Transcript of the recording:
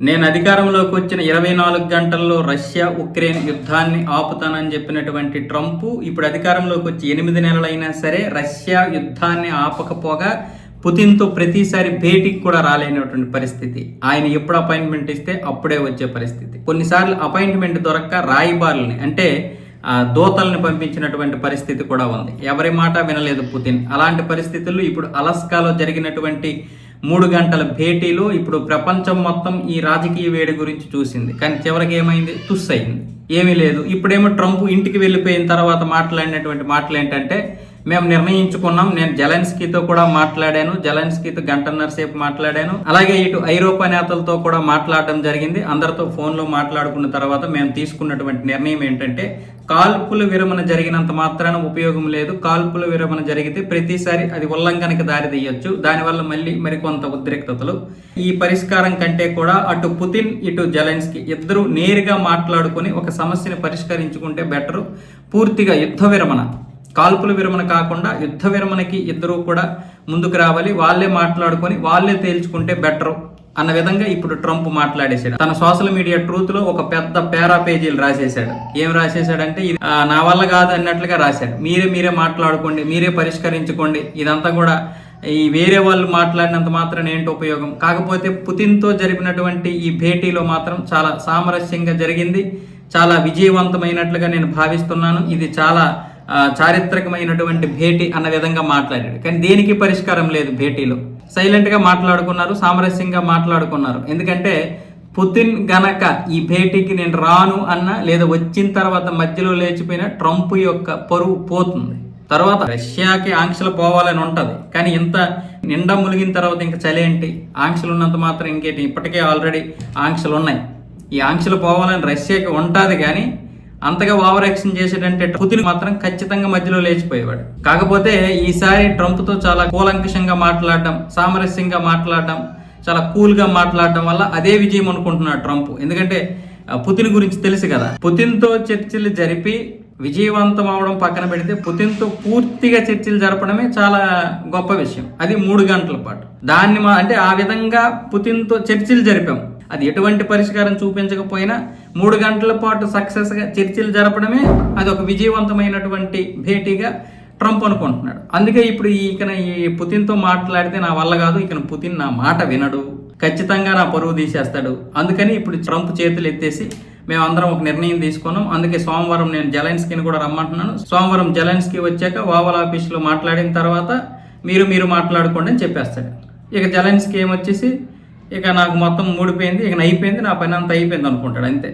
నేను అధికారంలోకి వచ్చిన ఇరవై నాలుగు గంటల్లో రష్యా ఉక్రెయిన్ యుద్ధాన్ని ఆపుతానని చెప్పినటువంటి ట్రంప్ ఇప్పుడు అధికారంలోకి వచ్చి ఎనిమిది నెలలైనా సరే రష్యా యుద్ధాన్ని ఆపకపోగా పుతిన్తో ప్రతిసారి భేటీకి కూడా రాలేనటువంటి పరిస్థితి. ఆయన ఎప్పుడు అపాయింట్మెంట్ ఇస్తే అప్పుడే వచ్చే పరిస్థితి. కొన్నిసార్లు అపాయింట్మెంట్ దొరక్క రాయిబార్లని అంటే ఆ దోతల్ని పంపించినటువంటి పరిస్థితి కూడా ఉంది. ఎవరి మాట వినలేదు పుతిన్. అలాంటి పరిస్థితుల్లో ఇప్పుడు అలస్కాలో జరిగినటువంటి మూడు గంటల భేటీలో ఇప్పుడు ప్రపంచం మొత్తం ఈ రాజకీయ వేడి గురించి చూసింది. కానీ చివరికి ఏమైంది? తుస్ అయింది ఏమీ లేదు. ఇప్పుడేమో ట్రంప్ ఇంటికి వెళ్ళిపోయిన తర్వాత మాట్లాడినటువంటి మాటలు ఏంటంటే మేము నిర్ణయించుకున్నాం. నేను జెలెన్స్కీతో కూడా మాట్లాడాను. జెలెన్స్కీతో గంటన్నర సేపు మాట్లాడాను. అలాగే ఇటు ఐరోపా నేతలతో కూడా మాట్లాడడం జరిగింది. అందరితో ఫోన్లో మాట్లాడుకున్న తర్వాత మేము తీసుకున్నటువంటి నిర్ణయం ఏంటంటే కాల్పుల విరమణ జరిగినంత మాత్రాన ఉపయోగం లేదు. కాల్పుల విరమణ జరిగితే ప్రతిసారి అది ఉల్లంఘనకి దారి తీయొచ్చు. దానివల్ల మళ్ళీ మరికొంత ఉద్రిక్తతలు. ఈ పరిష్కారం కంటే కూడా అటు పుతిన్ ఇటు జెలెన్స్కీ ఇద్దరు నేరుగా మాట్లాడుకుని ఒక సమస్యను పరిష్కరించుకుంటే బెటరు. పూర్తిగా యుద్ధ విరమణ. కాల్పుల విరమణ కాకుండా యుద్ధ విరమణకి ఇద్దరూ కూడా ముందుకు రావాలి. వాళ్ళే మాట్లాడుకొని వాళ్ళే తేల్చుకుంటే బెటర్ అన్న విధంగా ఇప్పుడు ట్రంప్ మాట్లాడేశాడు. తన సోషల్ మీడియా ట్రూత్లో ఒక పెద్ద పేరా పేజీలు రాసేశాడు. ఏం రాసేశాడంటే ఇది నా వల్ల కాదు అన్నట్లుగా రాశాడు. మీరే మీరే మాట్లాడుకోండి మీరే పరిష్కరించుకోండి. ఇదంతా కూడా ఈ వేరే వాళ్ళు మాట్లాడినంత మాత్రం ఏంటి ఉపయోగం? కాకపోతే పుతిన్తో జరిపినటువంటి ఈ భేటీలో మాత్రం చాలా సామరస్యంగా జరిగింది. చాలా విజయవంతమైనట్లుగా నేను భావిస్తున్నాను. ఇది చాలా చారిత్రకమైనటువంటి భేటీ అన్న విధంగా మాట్లాడాడు. కానీ దేనికి పరిష్కారం లేదు భేటీలో? సైలెంట్గా మాట్లాడుకున్నారు సామరస్యంగా మాట్లాడుకున్నారు. ఎందుకంటే పుతిన్ గనక ఈ భేటీకి నేను రాను అన్న లేదా వచ్చిన తర్వాత మధ్యలో లేచిపోయిన ట్రంప్ యొక్క పరువు పోతుంది. తర్వాత రష్యాకి ఆంక్షలు పోవాలని ఉంటుంది. కానీ ఇంత నిండా ములిగిన తర్వాత ఇంకా చలేంటి ఆంక్షలు ఉన్నంత మాత్రం ఇంకేంటి? ఇప్పటికే ఆల్రెడీ ఆంక్షలు ఉన్నాయి. ఈ ఆంక్షలు పోవాలని రష్యాకి ఉంటుంది కానీ అంతగా ఓవర్ యాక్షన్ చేసేటంటే పుతిన్ మాత్రం ఖచ్చితంగా మధ్యలో లేచిపోయేవాడు. కాకపోతే ఈసారి ట్రంప్తో చాలా కూలంకషంగా మాట్లాడడం సామరస్యంగా మాట్లాడడం చాలా కూల్గా మాట్లాడడం వల్ల అదే విజయం అనుకుంటున్నాడు ట్రంప్. ఎందుకంటే పుతిన్ గురించి తెలుసు కదా. పుతిన్తో చర్చలు జరిపి విజయవంతం అవడం పక్కన పెడితే పుతిన్తో పూర్తిగా చర్చలు జరపడమే చాలా గొప్ప విషయం. అది మూడు గంటల పాటు. దాన్ని మా అంటే ఆ విధంగా పుతిన్తో చర్చలు జరిపాం. అది ఎటువంటి పరిష్కారం చూపించకపోయినా మూడు గంటల పాటు సక్సెస్గా చర్చలు జరపడమే అది ఒక విజయవంతమైనటువంటి భేటీగా ట్రంప్ అనుకుంటున్నాడు. అందుకే ఇప్పుడు ఇకన ఈ పుతిన్తో మాట్లాడితే నా వల్ల కాదు ఇక పుతిన్ నా మాట వినడు. ఖచ్చితంగా నా పరువు తీసేస్తాడు. అందుకని ఇప్పుడు ట్రంప్ చేతులు ఎత్తేసి మేమందరం ఒక నిర్ణయం తీసుకున్నాం. అందుకే సోమవారం నేను జలైన్స్కీని కూడా రమ్మంటున్నాను. సోమవారం జలైన్స్కీ వచ్చాక ఓవల్ ఆఫీస్లో మాట్లాడిన తర్వాత మీరు మీరు మాట్లాడుకోండి అని చెప్పేస్తాడు. ఇక జలైన్స్కీ ఏమొచ్చేసి ఇక నాకు మొత్తం మూడిపోయింది ఇక అయిపోయింది నా పని అంతా అయిపోయింది అనుకుంటాడు అంతే.